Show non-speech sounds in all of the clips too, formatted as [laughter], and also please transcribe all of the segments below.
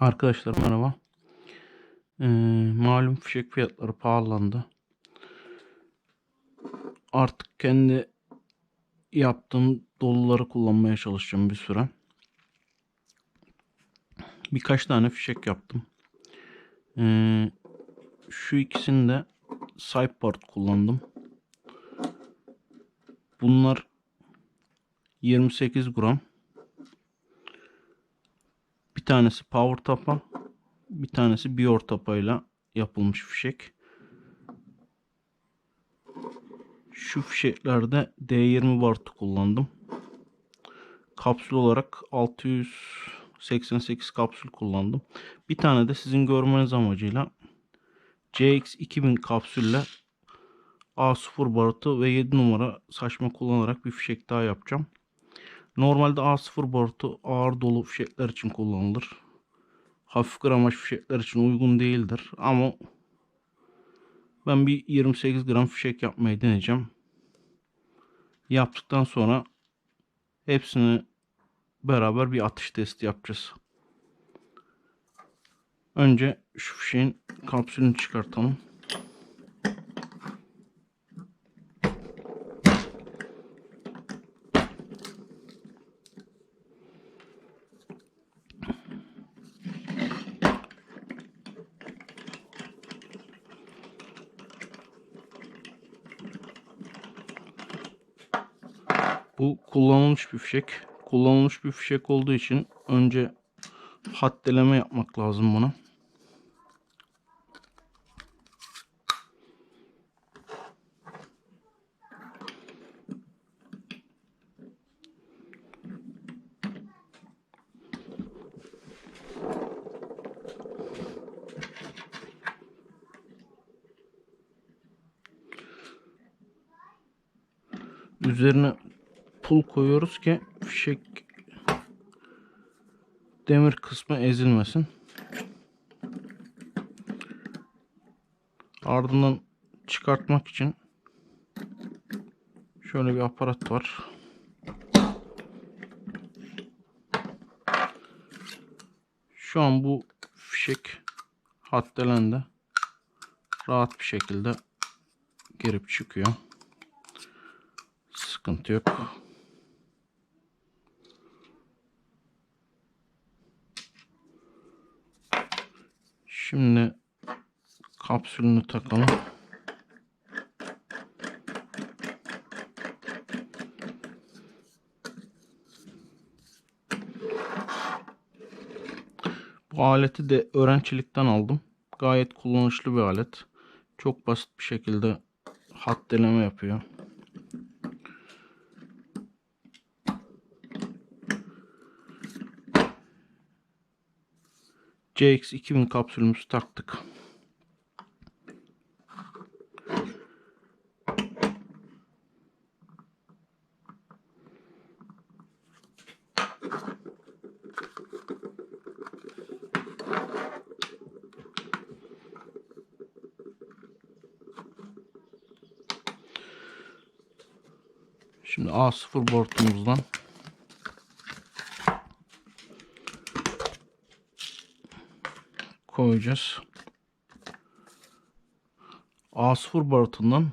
Arkadaşlar merhaba. Ee, malum fişek fiyatları pahalandı. Artık kendi yaptığım doluları kullanmaya çalışacağım bir süre. Birkaç tane fişek yaptım. Ee, şu ikisini de sidepart kullandım. Bunlar 28 gram. Tanesi power tapa, bir tanesi bior tapayla yapılmış fişek. Şu fişeklerde D20 Bart'ı kullandım. Kapsül olarak 688 kapsül kullandım. Bir tane de sizin görmeniz amacıyla CX2000 kapsülle A0 barutı ve 7 numara saçma kullanarak bir fişek daha yapacağım. Normalde A0 borutu ağır dolu fişekler için kullanılır. Hafif gramaj fişekler için uygun değildir. Ama ben bir 28 gram fişek yapmayı deneyeceğim. Yaptıktan sonra hepsini beraber bir atış testi yapacağız. Önce şu fişeğin kapsülünü çıkartalım. Bu kullanılmış bir fişek. Kullanılmış bir fişek olduğu için önce haddeleme yapmak lazım buna. Üzerine pul koyuyoruz ki fişek demir kısmı ezilmesin. Ardından çıkartmak için şöyle bir aparat var. Şu an bu fişek haddelendi. Rahat bir şekilde girip çıkıyor. Sıkıntı yok. Şimdi kapsülünü takalım. Bu aleti de öğrencilikten aldım. Gayet kullanışlı bir alet. Çok basit bir şekilde haddeleme yapıyor. CX2000 kapsülümüzü taktık. Şimdi A0 board'umuzdan koyacağız. A0 barutundan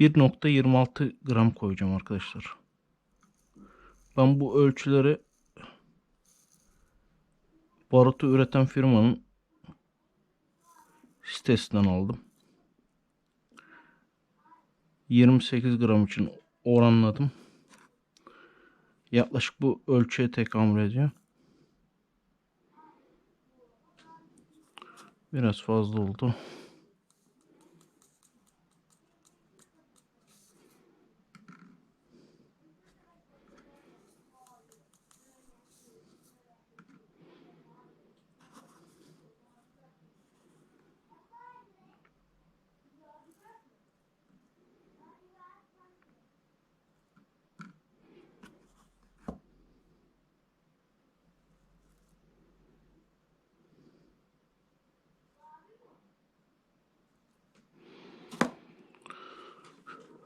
...1.26 gram koyacağım arkadaşlar. Ben bu ölçüleri... ...barutu üreten firmanın... ...sitesinden aldım. 28 gram için oranladım. Yaklaşık bu ölçüye tekamül ediyor. Biraz fazla oldu.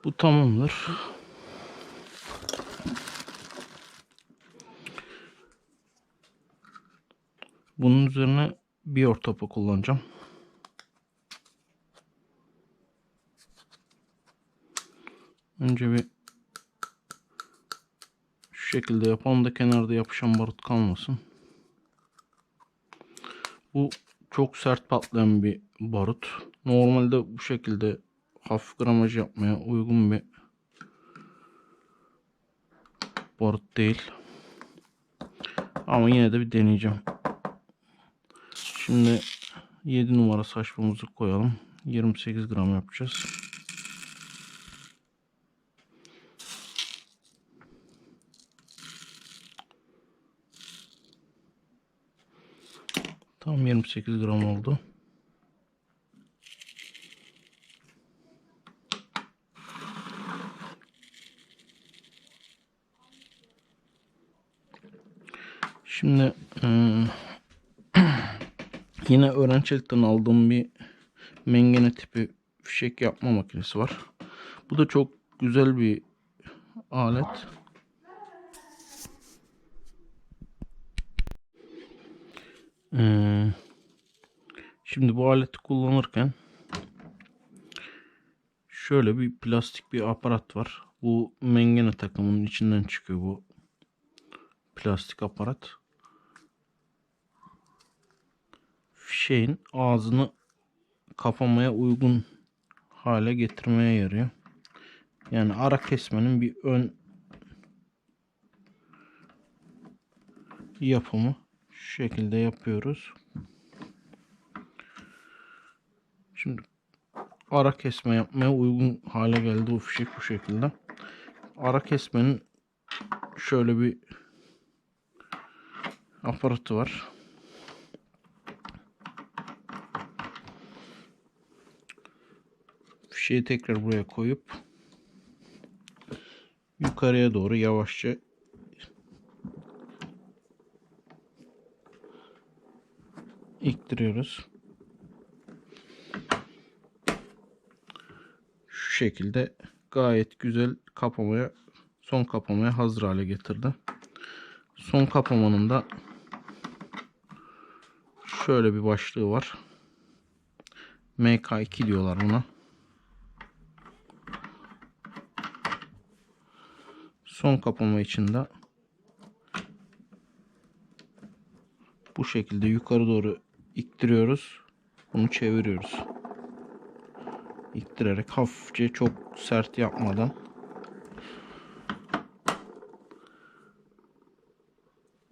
Bu tamamdır. Bunun üzerine bir ortapı kullanacağım. Önce bir şu şekilde yapalım da kenarda yapışan barut kalmasın. Bu çok sert patlayan bir barut. Normalde bu şekilde hafif gramaj yapmaya uygun bir barut değil. Ama yine de bir deneyeceğim. Şimdi 7 numara saçmamızı koyalım. 28 gram yapacağız. Tam 28 gram oldu. Şimdi eee, [clears throat] yine öğrencilikten aldığım bir mengene tipi fişek yapma makinesi var. Bu da çok güzel bir alet. Eee, şimdi bu aleti kullanırken şöyle bir plastik bir aparat var. Bu mengene takımının içinden çıkıyor bu plastik aparat. Fişeğin ağzını kapamaya uygun hale getirmeye yarıyor. Yani ara kesmenin bir ön yapımı şu şekilde yapıyoruz. Şimdi ara kesme yapmaya uygun hale geldi bu fişek bu şekilde. Ara kesmenin şöyle bir aparatı var. Fişeği tekrar buraya koyup yukarıya doğru yavaşça iktiriyoruz. Şu şekilde gayet güzel kapamaya son kapamaya hazır hale getirdi. Son kapamanın da şöyle bir başlığı var. MK2 diyorlar buna. Son kapama için de bu şekilde yukarı doğru iktiriyoruz. Bunu çeviriyoruz. İktirerek hafifçe çok sert yapmadan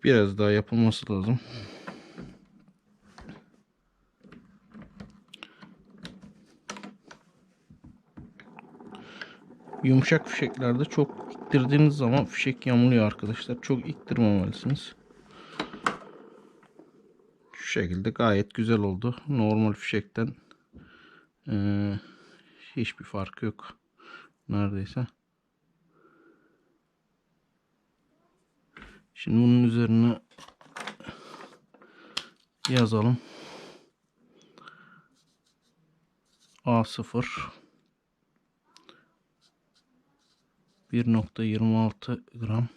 biraz daha yapılması lazım. Yumuşak fişeklerde çok iktirdiğiniz zaman fişek yamuluyor arkadaşlar. Çok iktirmemelisiniz. Şu şekilde gayet güzel oldu. Normal fişekten eee, hiçbir farkı yok. Neredeyse. Şimdi bunun üzerine yazalım. A0 1.26 gram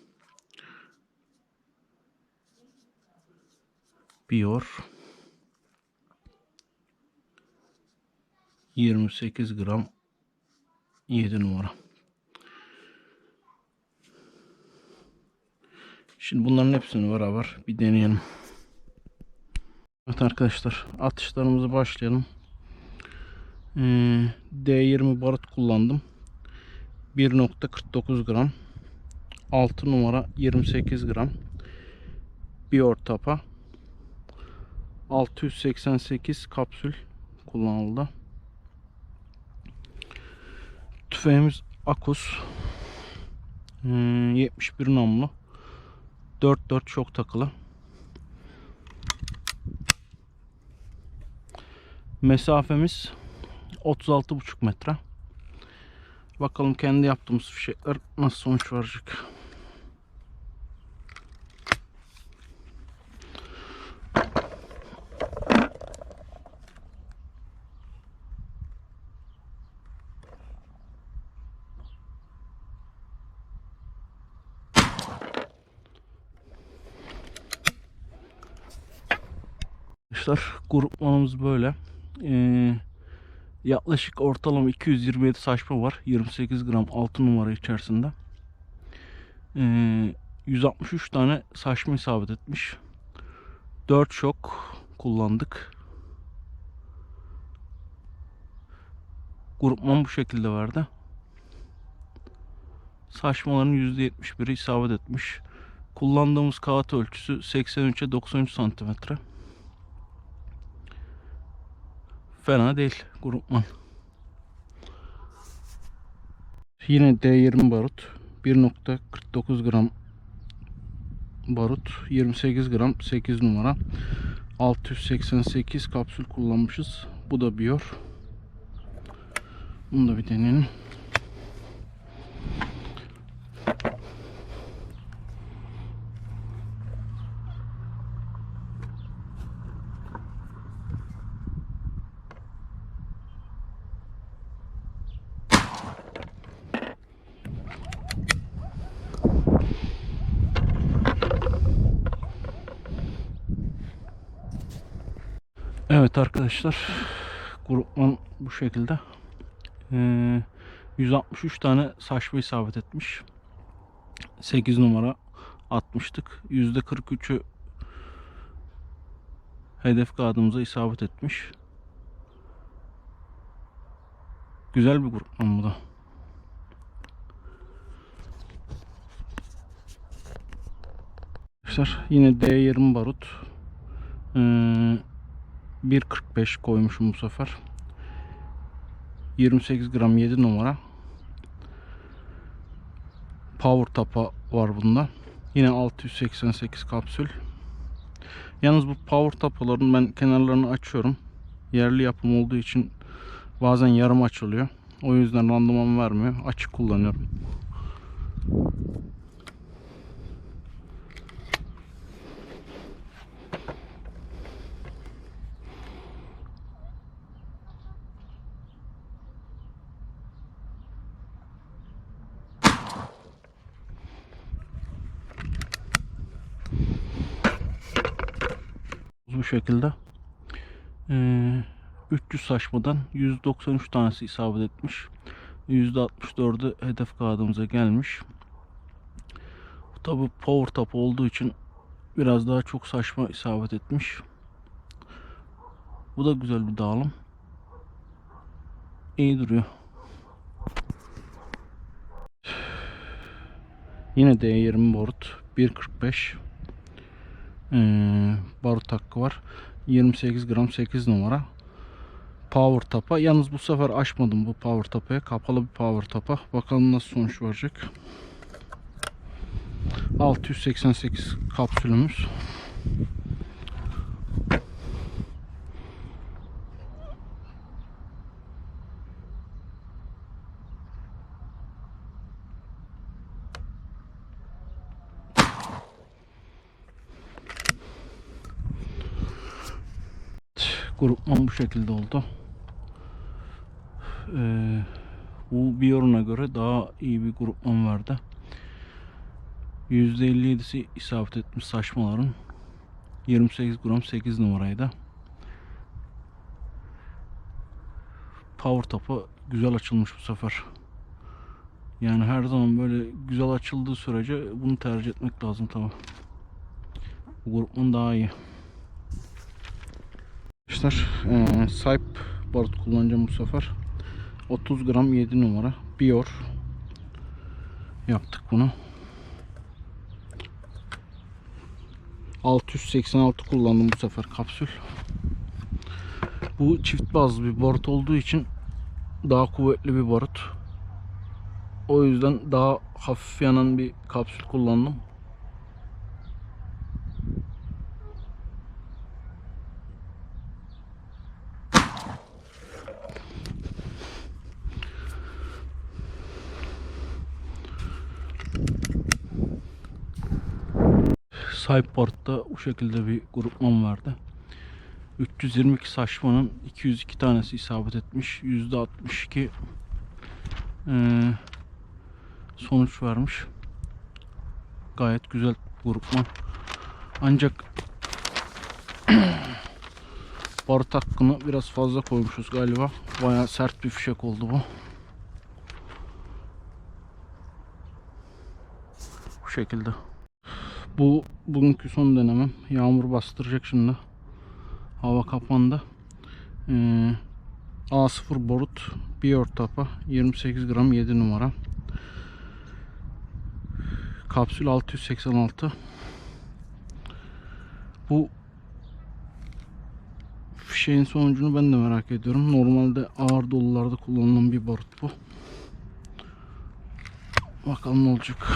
Bior 28 gram 7 numara. Şimdi bunların hepsini beraber bir deneyelim. Evet arkadaşlar atışlarımızı başlayalım. Ee, D20 barut kullandım. 1.49 gram. 6 numara 28 gram. Bir ortapa. 688 kapsül kullanıldı. Tüfeğimiz Akus. Hmm, 71 namlu. 4-4 çok takılı. Mesafemiz 36,5 metre Bakalım kendi yaptığımız fişekler nasıl sonuç verecek. Arkadaşlar grupmanımız böyle. Ee, yaklaşık ortalama 227 saçma var. 28 gram 6 numara içerisinde. Ee, 163 tane saçma isabet etmiş. 4 şok kullandık. Grupman bu şekilde verdi. Saçmaların %71'i isabet etmiş. Kullandığımız kağıt ölçüsü 83'e 93 santimetre. Fena değil grupman. Yine D20 barut. 1.49 gram barut. 28 gram 8 numara. 688 kapsül kullanmışız. Bu da biyor. Bunu da bir deneyelim. Evet arkadaşlar grupman bu şekilde. Ee, 163 tane saçma isabet etmiş. 8 numara atmıştık. %43'ü hedef kağıdımıza isabet etmiş. Güzel bir grupman bu da. Arkadaşlar yine D20 barut. Ee, 1.45 koymuşum bu sefer. 28 gram 7 numara. Power tapa var bunda. Yine 688 kapsül. Yalnız bu power tapaların ben kenarlarını açıyorum. Yerli yapım olduğu için bazen yarım açılıyor. O yüzden randıman vermiyor. Açık kullanıyorum. Bu şekilde. Ee, 300 saçmadan 193 tanesi isabet etmiş. %64'ü hedef kağıdımıza gelmiş. Tabi power tap olduğu için biraz daha çok saçma isabet etmiş. Bu da güzel bir dağılım. İyi duruyor. Yine D20 board 1.45 ee, barut hakkı var. 28 gram 8 numara. Power tapa. Yalnız bu sefer açmadım bu power tapaya. Kapalı bir power tapa. Bakalım nasıl sonuç verecek. 688 kapsülümüz. Grupman bu şekilde oldu. Ee, bu Biorun'a göre daha iyi bir grupman vardı. %57'si isabet etmiş saçmaların. 28 gram 8 numaraydı. Power top'u güzel açılmış bu sefer. Yani her zaman böyle güzel açıldığı sürece bunu tercih etmek lazım tabi. Bu grupman daha iyi. Arkadaşlar ee, Saip barut kullanacağım bu sefer. 30 gram 7 numara Bior yaptık bunu. 686 kullandım bu sefer kapsül. Bu çift bazlı bir barut olduğu için daha kuvvetli bir barut. O yüzden daha hafif yanan bir kapsül kullandım. Cyport'ta bu şekilde bir grupman vardı. 322 saçmanın 202 tanesi isabet etmiş. %62 ee, sonuç vermiş. Gayet güzel grupman. Ancak [clears throat] Barut hakkını biraz fazla koymuşuz galiba. Bayağı sert bir fişek oldu bu. Bu şekilde. Bu bugünkü son denemem. Yağmur bastıracak şimdi. Hava kapandı. Ee, A0 borut bir ortapa 28 gram 7 numara. Kapsül 686. Bu fişeğin sonucunu ben de merak ediyorum. Normalde ağır dolularda kullanılan bir barut bu. Bakalım ne olacak.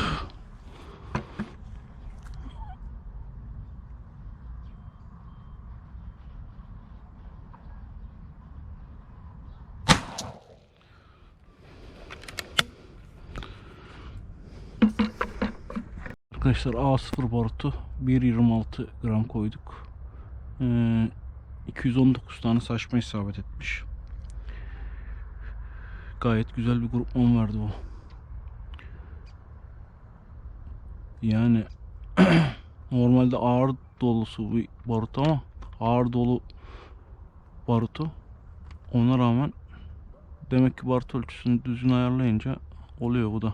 Arkadaşlar A0 barutu 1.26 gram koyduk. Ee, 219 tane saçma isabet etmiş. Gayet güzel bir grupman verdi bu. Yani [clears throat] normalde ağır dolusu bir barut ama ağır dolu barutu ona rağmen demek ki barut ölçüsünü düzgün ayarlayınca oluyor bu da.